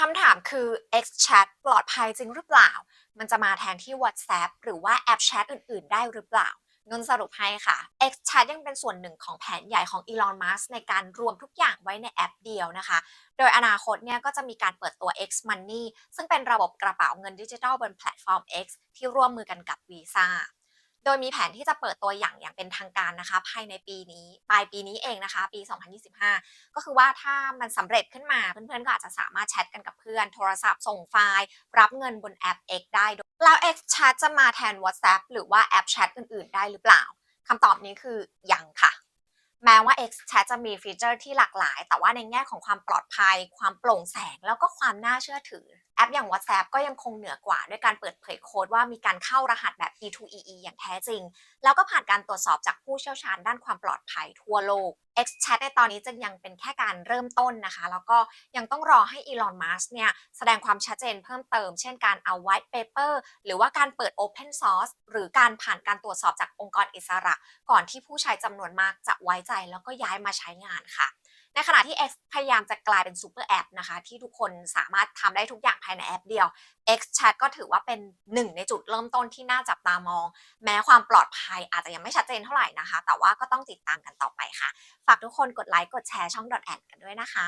คำถามคือ XChat ปลอดภัยจริงหรือเปล่า มันจะมาแทนที่ WhatsApp หรือว่าแอปแชทอื่น ๆ ได้หรือเปล่านนสรุปให้ค่ะ XChat ยังเป็นส่วนหนึ่งของแผนใหญ่ของ Elon Musk ในการรวมทุกอย่างไว้ในแอปเดียวนะคะ โดยอนาคตเนี่ยก็จะมีการเปิดตัว X Money ซึ่งเป็นระบบกระเป๋าเงินดิจิทัลบนแพลตฟอร์ม X ที่ร่วมมือกันกับ Visa โดยมีแผนที่จะเปิดตัวอย่างอย่างเป็นทางการนะคะภายในปีนี้ปลายปีนี้เองนะคะ ปี 2025 ก็คือว่าถ้ามันสำเร็จขึ้นมาเพื่อนๆก็อาจจะสามารถแชทกันกับเพื่อน โทรศัพท์ส่งไฟล์ รับเงินบนแอป X ได้ดยแล้ว X Chat จะมาแทน WhatsApp หรือว่าแอปแชทอื่นๆ ได้หรือเปล่าคำตอบนี้คือยังค่ะ แม้ว่า X Chat จะมีฟีเจอร์ที่หลากหลาย แต่ว่าในแง่ของความปลอดภัย ความโปร่งแสง แล้วก็ความน่าเชื่อถือ แอปอย่าง WhatsApp ก็ยังคงเหนือกว่า ด้วยการเปิดเผยโค้ดว่ามีการเข้ารหัสแบบ E2EE อย่างแท้จริง แล้วก็ผ่านการตรวจสอบจากผู้เชี่ยวชาญด้านความปลอดภัยทั่วโลก X Chat ในตอนนี้จึงยังเป็นแค่การเริ่มต้นนะคะ แล้วก็ยังต้องรอให้ Elon Musk เนี่ยแสดงความชัดเจนเพิ่มเติม เช่นการเอา white paper หรือว่าการเปิด open source หรือการผ่านการตรวจสอบจากองค์กรอิสระ ก่อนที่ผู้ใช้จำนวนมากจะไว้ใจแล้วก็ย้ายมาใช้งานค่ะ ในขณะที่ X พยายามจะกลายเป็นซูเปอร์แอปนะคะ ที่ทุกคนสามารถทำได้ทุกอย่างภายในแอปเดียว X Chat ก็ถือว่าเป็นหนึ่งในจุดเริ่มต้นที่น่าจับตามอง แม้ความปลอดภัยอาจจะยังไม่ชัดเจนเท่าไหร่นะคะ แต่ว่าก็ต้องติดตามกันต่อไปค่ะ ฝากทุกคนกดไลค์กดแชร์ช่อง d o แอนกันด้วยนะคะ